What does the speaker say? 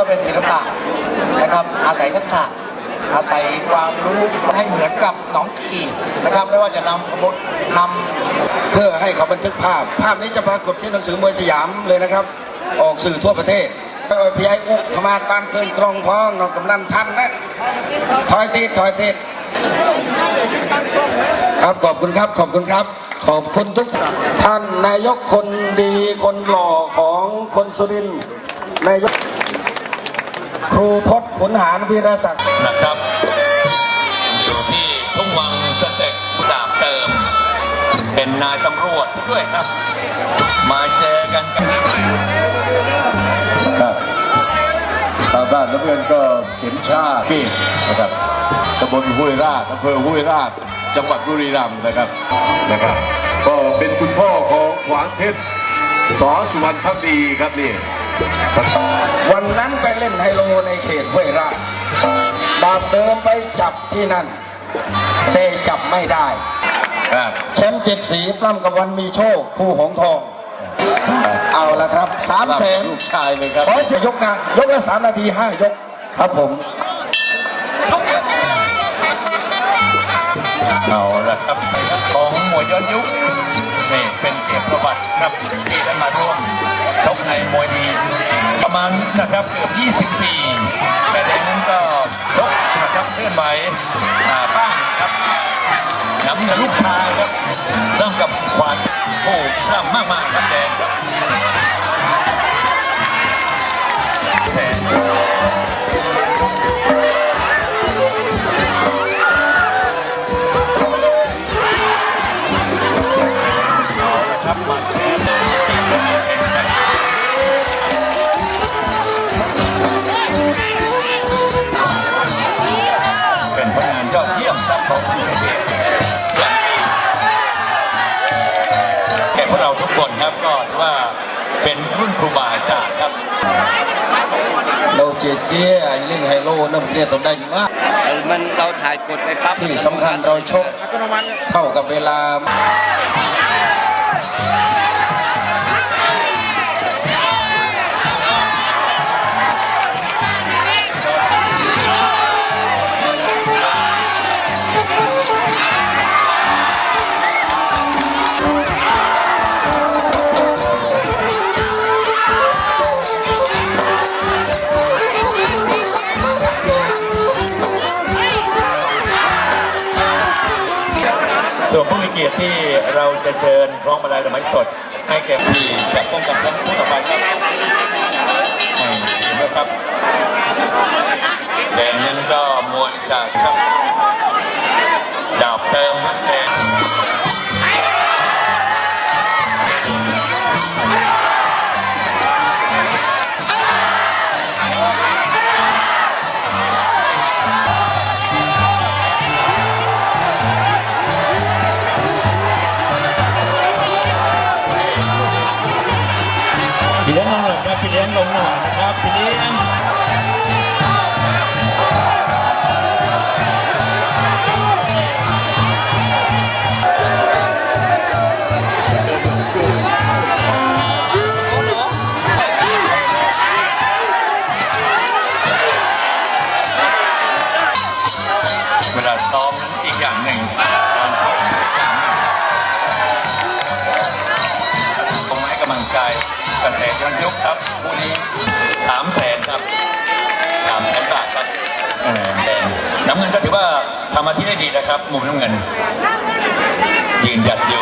ก็เป็นศิลปะนะครับ อาศัยทักษะอาศัยความรู้ให้เหมือนกับหนองขี่นะครับ ไม่ว่าจะนำขบวนนำเพื่อให้เขาบันทึกภาพ ภาพนี้จะปรากฏที่หนังสือมวยสยามเลยนะครับ ออกสื่อทั่วประเทศพี่ไอ้อุกขมาดปานเคินกรองพ้องนองกำนันทันนะถอยติดถอยติดครับขอบคุณครับขอบคุณครับ ขอบคุณทุกท่านนายกคนดีคนหล่อของคนสุรินทร์นายก ครูพจน์ขุนหารวีรศักดิ์นะครับ อยู่ที่ทุ่งวังสเต็กดาบเติม เป็นนายตำรวจด้วยครับ มาเจอกันกันครับทางด้านน้ำเงินก็เข็มชาติปีนะครับตำบลห้วยราชอำเภอห้วยราชจังหวัดบุรีรัมย์นะครับนะครับ ก็เป็นคุณพ่อของขวางเพชรสอสุวรรณพักดีครับนี่ครับ วันนั้นไปเล่นไฮโลในเขตห้วยราชดาบเดิมไปจับที่นั่น แต่จับไม่ได้ครับแชมป์เจ็ดสีปล้ำกับวันมีโชคผู้หงทอง เอาละครับสามแสนลูกชายเลยครับขอเสียยกนะยกละสามนาทีห้ายกครับผม เอาละครับของหมวยย้อนยุคนี่เป็นเกียรติประวัติ ไหมอ่าบ้าครับน้ำกับลูกชายครับน้ำกับขวานโอ้น้ำมากมายครับแดงครับ ยอดเยี่ยมครับของคุณเชษฐแก่พวกเราทุกคนครับก็ถือว่าเป็นรุ่นครูบาอาจารย์ครับเราเจี๊ยเจี๊ยไอ้ลิงไฮโลน้ำเกลียดตัวได้มากมันเราถ่ายกดไปปั๊บที่สำคัญเราชกเท่ากับเวลา ส่วนผู้มีเกียรติที่เราจะเชิญพร้อมมาลัยดอกไม้สด ให้แก่ผู้จะป้องกันแชมป์ผู้ต่อไปครับเห็นไหมครับแดงนั้นก็มวยจาก เลี้ยงลงหน่อยนะครับพี่เลี้ยงเวลาซ้อมนั้นอีกอย่างหนึ่งตอนชกอีกอย่างหนึ่งตรงให้กำลังใจ เกษตรย้อนยุคครับคู่นี้สามแสนครับสามแสนบาทครับเออแดงน้ำเงินก็ถือว่าทำหน้าที่ได้ดีนะครับ มุมน้ำเงิน ยืนหยัดอยู่